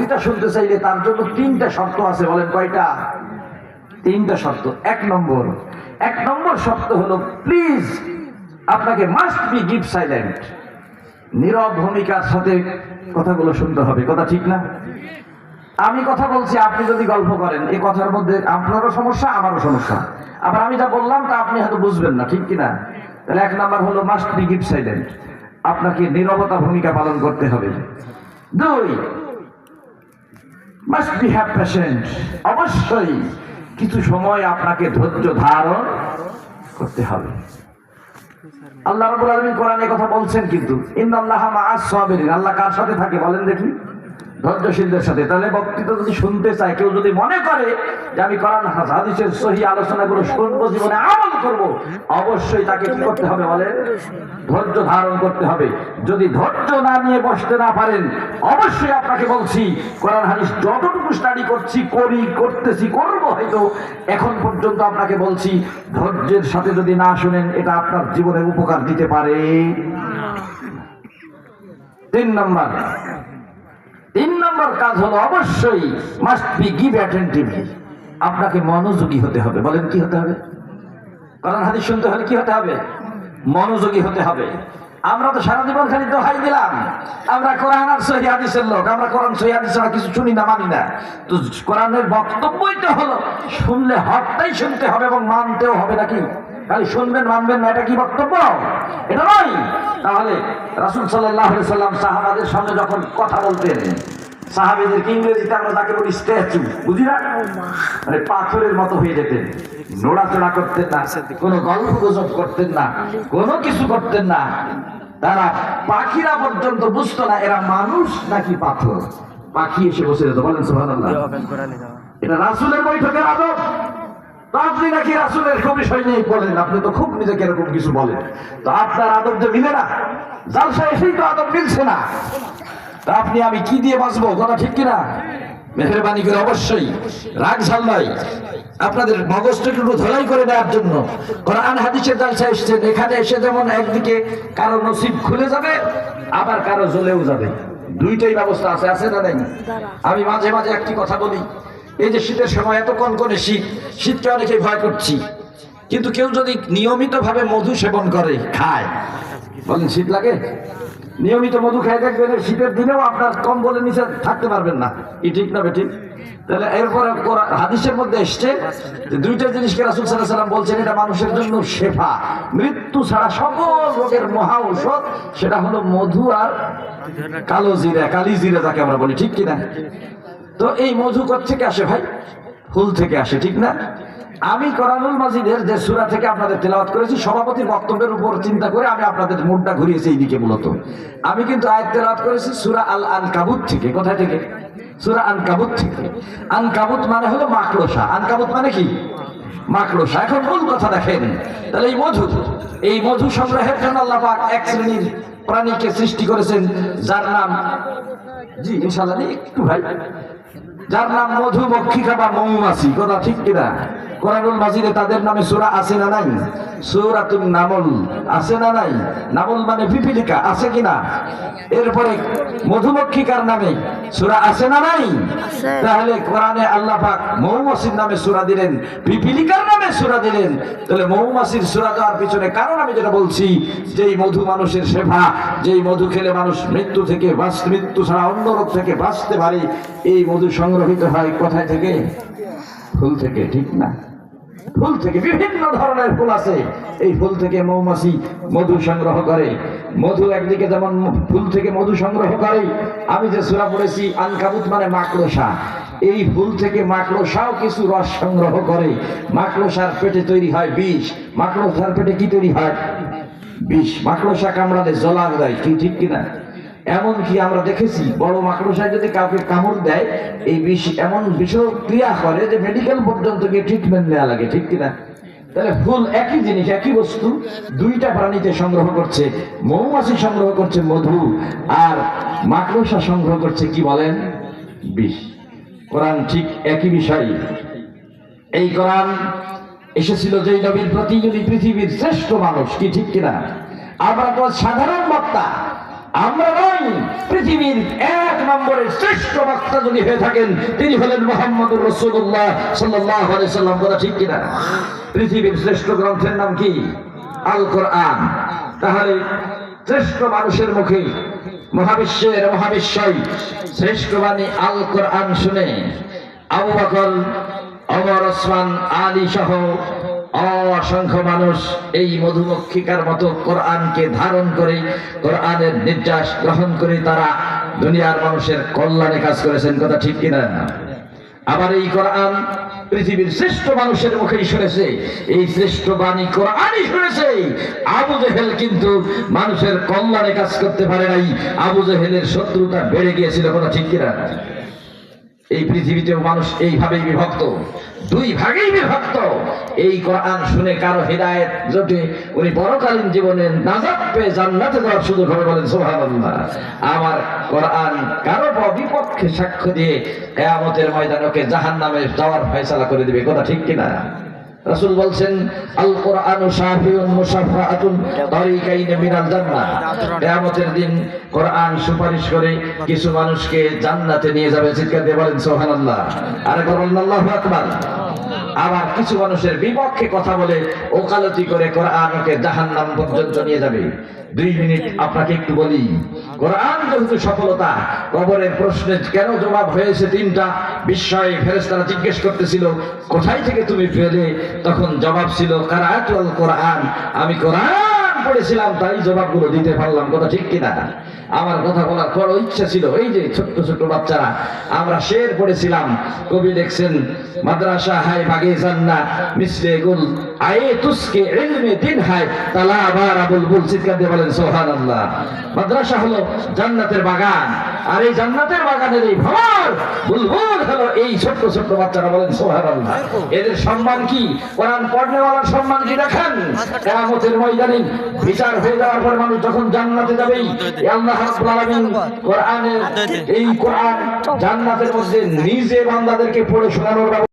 বক্তৃতা শুনতে চাইলে তার জন্য তিনটা শর্ত আছে, বলেন কয়টা? তিনটা শর্ত এক নম্বর। এক নম্বর শর্ত হলো প্লিজ আপনাকে মাস্ট বি গিভ সাইলেন্ট নীরব ভূমিকার সাথে কথাগুলো শুনতে হবে, কথা ঠিক না? আমি কথা বলছি, আপনি যদি গল্প করেন, এই কথার মধ্যে আপনারও সমস্যা, আমারও সমস্যা। আবার আমি যা বললাম, তা আপনি হয়তো বুঝবেন না, ঠিক কিনা? তাহলে এক নাম্বার হলো মাস্ট বি গিভ সাইলেন্ট আপনাকে নীরবতা ভূমিকা পালন করতে হবে। দুই মাস্ট বি হ্যাভ পেশেন্ট অবশ্যই কিছু সময় আপনাকে ধৈর্য ধারণ করতে হবে। আল্লাহ রবুল আলমী কোরআনে কথা বলছেন কিন্তু, ইন্নাল্লাহা আজ সাবিরিন। আল্লাহ কার সাথে থাকে বলেন দেখি। ধৈর্যশীলদের সাথে। তাহলে বক্তৃতা যদি শুনতে চায়, কেউ যদি মনে করে যে আমি কোরআন হাদিসের সহি আলোচনাগুলো শুনব, জীবনে আমল করব, অবশ্যই তাকে কি করতে হবে বলেন? ধৈর্য ধারণ করতে হবে। যদি ধৈর্য না নিয়ে বসতে না পারেন, অবশ্যই আপনাকে বলছি, কোরআন, হাদিস যতটুকু স্টাডি করছি, করি, করতেছি, করব হয়তো, এখন পর্যন্ত আপনাকে বলছি, ধৈর্যের সাথে যদি না শুনেন, এটা আপনার জীবনে উপকার দিতে পারে। তিন নম্বর তিন নম্বর কাজ হলো অবশ্যই মাস্ট বি গিভ অ্যাটেন্টিভলি আপনাকে মনোযোগী হতে হবে। বলেন কি হতে হবে? কোরআন হাদিস শুনতে হলে কি হতে হবে? মনোযোগী হতে হবে। আমরা তো সারা জীবন খালি দোহাই দিলাম। আমরা কোরআন আর সহি হাদিসের লোক। আমরা কোরআন, সহি হাদিস কিছু শুনি না, মানি না। তো কোরআনের বক্তব্যই তো হলো, শুনলে হকটাই শুনতে হবে এবং মানতেও হবে নাকি? খালি শুনবেন মানবেন না এটা কি বক্তব্য? এটা নয়। তাহলে রাসুল সাল্লাহ সাল্লাম সাহাবাদের সামনে যখন কথা বলতেন সাহাবিদেরকে ইংরেজিতে আমরা তাকে বলি স্ট্যাচু বুঝি না? মানে পাথরের মতো হয়ে যেতেন। নোড়াচড়া করতেন না কোনো গল্প গুজব করতেন না কোনো কিছু করতেন না। তারা পাখিরা পর্যন্ত বুঝতো না এরা মানুষ নাকি পাথর? পাখি এসে বসে যেত বলেন সুবহানাল্লাহ। এটা রাসুলের বৈঠকের আদব। আপনি নাকি রাসুলের খুব বিষয় নিয়ে বলেন? আপনি তো খুব নিজেকে এরকম কিছু বলেন। তো আপনার আদব যে মিলে না জালসা এসেই তো আদব মিলছে না। তা আপনি আমি কি দিয়ে বাঁচবো? কথা ঠিক কিনা? মেহরবানি করে অবশ্যই রাগ ঝাল নয়। আপনাদের মগজটা একটু ধলাই করে দেওয়ার জন্য। কোরআন হাদিসের জালসা এসছেন এখানে এসে যেমন একদিকে কারও নসিব খুলে যাবে আবার কারও জ্বলেও যাবে। দুইটাই ব্যবস্থা আছে আছে না নাই? আমি মাঝে মাঝে একটি কথা বলি। এই যে শীতের সময় এত কনকনে শীত, শীতকে অনেকে ভয় করছি। কিন্তু কেউ যদি নিয়মিতভাবে মধু সেবন করে, খায়, বলেন শীত লাগে? নিয়মিত মধু খেয়ে দেখবেন শীতের দিনেও আপনার কম্বলের নিচে থাকতে পারবেন না। কি ঠিক না বেঠিক? তাহলে এরপরে হাদিসের মধ্যে এসছে দুইটা জিনিসকে রাসুল সাল্লাহ সাল্লাম বলছেন, এটা মানুষের জন্য শেফা। মৃত্যু ছাড়া সকল রোগের মহা ঔষধ, সেটা হলো মধু আর কালো জিরা, কালি জিরা যাকে আমরা বলি, ঠিক কিনা? তো এই মধু থেকে আসে ভাই? ফুল থেকে আসে, ঠিক না? আমি করানুল মাজিদের যে সুরা থেকে আপনাদের তেলাওয়াত করেছি, সভাপতির বক্তব্যের উপর চিন্তা করে আমি আপনাদের মুডটা ঘুরিয়েছি এইদিকে মূলত। আমি কিন্তু আয়াত তেলাওয়াত করেছি সুরা আল আনকাবুত থেকে। কোথায় থেকে? সূরা আনকাবুত থেকে। আনকাবুত মানে হলো মাকড়সা। আনকাবুত মানে কি? মাকড়সা। এখন মূল কথা দেখেন। তাহলে এই মধু এই মধু সংগ্রহের জন্য আল্লাহ পাক এক শ্রেণির প্রাণীকে সৃষ্টি করেছেন, যার নাম জি ইনশাল্লাহ একটু ভাই। যার নাম মধুমক্ষিকা বা মৌমাছি। কথা ঠিক কিনা? কোরআনুল মাজিদে তাদের নামে সূরা আছে না নাই? সূরাতুন নামল আছে না নাই? নামল মানে পিপিলিকা আছে কিনা? এরপরে মধুমক্ষিকার নামে সূরা আছে না নাই? তাহলে কোরআনে আল্লাহ পাক মৌমাছির নামে সুরা দিলেন পিপিলিকার নামে সুরা দিলেন। তাহলে মৌমাছির সুরা দেওয়ার পিছনে কারণ আমি যেটা বলছি যেই মধু মানুষের সেবা যেই মধু খেলে মানুষ মৃত্যু থেকে বাঁচ মৃত্যু ছাড়া অন্য রোগ থেকে বাঁচতে পারে এই মধু সংগ্রহিত হয় কোথায় থেকে? ফুল থেকে, ঠিক না? ফুল থেকে বিভিন্ন ধরনের ফুল আছে। এই ফুল থেকে মৌমাছি মধু সংগ্রহ করে। মধু একদিকে যেমন ফুল থেকে মধু সংগ্রহ করে, আমি যে সুরা পড়েছি, আনকাবুত মানে মাকড়সা। এই ফুল থেকে মাকড়সাও কিছু রস সংগ্রহ করে। মাকড়সার পেটে তৈরি হয় বিষ। মাকড়সার পেটে কি তৈরি হয়? বিষ। মাকড়সা কামড়ালে জলা দেয়, কি ঠিক কিনা? এমন কি আমরা দেখেছি, বড় মাকড়সায় যদি কাউকে কামড় দেয়, এই বিষ এমন বিষক্রিয়া করে যে মেডিকেল পর্যন্ত গিয়ে ট্রিটমেন্ট নেওয়া লাগে, ঠিক কিনা? তাহলে ফুল একই জিনিস, একই বস্তু, দুইটা প্রাণীতে সংগ্রহ করছে, মৌমাছি সংগ্রহ করছে মধু, আর মাকড়সা সংগ্রহ করছে কি বলেন? বিষ। কোরআন ঠিক একই বিষয়। এই কোরআন এসেছিল যে নবীর প্রতি, যদি পৃথিবীর শ্রেষ্ঠ মানুষ, কি ঠিক কিনা? আমরা তো সাধারণ বক্তা আমরা নই, পৃথিবীর এক নম্বরের শ্রেষ্ঠ বক্তা যদি হয়ে থাকেন, তিনি হলেন মোহাম্মদুর রসুল্লাহ সাল্লাহ সাল্লাম। কথা ঠিক কিনা? পৃথিবীর শ্রেষ্ঠ গ্রন্থের নাম কি? আল কোরআন তাহলে শ্রেষ্ঠ মানুষের মুখে মহাবিশ্বের মহাবিশ্বই শ্রেষ্ঠ বাণী আল কোরআন শুনে আবু বকর অমর ওসমান, আলী সহ অসংখ্য মানুষ এই মধুমক্ষিকার মতো কোরআনকে ধারণ করে, কোরআনের নির্যাস গ্রহণ করে তারা দুনিয়ার মানুষের কল্যাণে কাজ করেছেন, কথা ঠিক কিনা? আবার এই কোরআন পৃথিবীর শ্রেষ্ঠ মানুষের মুখেই শুনেছে, এই শ্রেষ্ঠ বাণী কোরআনই শুনেছে। আবু জেহেল কিন্তু মানুষের কল্যাণে কাজ করতে পারে নাই, আবু জেহেলের শত্রুতা বেড়ে গিয়েছিল, কথা ঠিক কিনা? এই পৃথিবীতেও মানুষ এইভাবেই বিভক্ত। দুই ভাগেই বিভক্ত। এই কোরআন শুনে কারও হৃদায়ত যদি উনি বড়কালীন জীবনে নাজাত পেয়ে জান্নাতে যাওয়ার সুযোগ হবে বলেন সুবহানাল্লাহ। আমার কোরআন কারও বিপক্ষে সাক্ষ্য দিয়ে কেয়ামতের ময়দানে ওকে জাহান্নামে যাওয়ার ফয়সালা করে দিবে। কথা ঠিক কিনা? রাসূল বলছেন আল কোরআন শাফিউন মুশাফাআতুন তারিকাইন মিনাল জান্নাহ। কিয়ামতের দিন কোরআন সুপারিশ করে কিছু মানুষকে জান্নাতে নিয়ে যাবে। চিৎকার দিয়ে বলেন, সুবহানাল্লাহ। আরে বলেন, আল্লাহু আকবার। আবার কিছু মানুষের বিপক্ষে কথা বলে ওকালতি করে কোরআনকে জাহান জাহান্নাম পর্যন্ত নিয়ে যাবে। দুই মিনিট আপনাকে একটু বলি, কোরআন যেহেতু সফলতা, কবরের প্রশ্নে কেন জবাব হয়েছে তিনটা বিস্ময়ে ফেরেশতারা জিজ্ঞেস করতেছিল, কোথায় থেকে তুমি ফেলে? তখন জবাব ছিল কারা কোরআন। আমি কোরআন পড়েছিলাম, তাই জবাবগুলো দিতে পারলাম। কথা ঠিক কিনা? আমার কথা বলার বড় ইচ্ছা ছিল, এই যে ছোট্ট ছোট্ট বাচ্চারা, আমরা শের পড়েছিলাম। কবি দেখছেন মাদ্রাসা হায় বাগে জান্না মিসলে গুল আয়ে তুসকে ইলমে দিন হায়, তালা আবার আবুল বুল চিৎকার দিয়ে বলেন সোহান আল্লাহ মাদ্রাসা হলো জান্নাতের বাগান। আর এই জান্নাতের বাগানের এই ভ্রমর বুলবুল হলো এই ছোট্ট ছোট্ট বাচ্চারা বলেন সোহার এদের সম্মান কি? কোরআন পড়নেওয়ালার সম্মান কি দেখেন? কিয়ামতের ময়দানে বিচার হয়ে যাওয়ার পর মানুষ যখন জান্নাতে যাবেই এই আল্লাহ রাব্বুল আলামিন কোরআনের এই কোরআন জান্নাতের মধ্যে নিজে বান্দাদেরকে পড়ে শোনানোর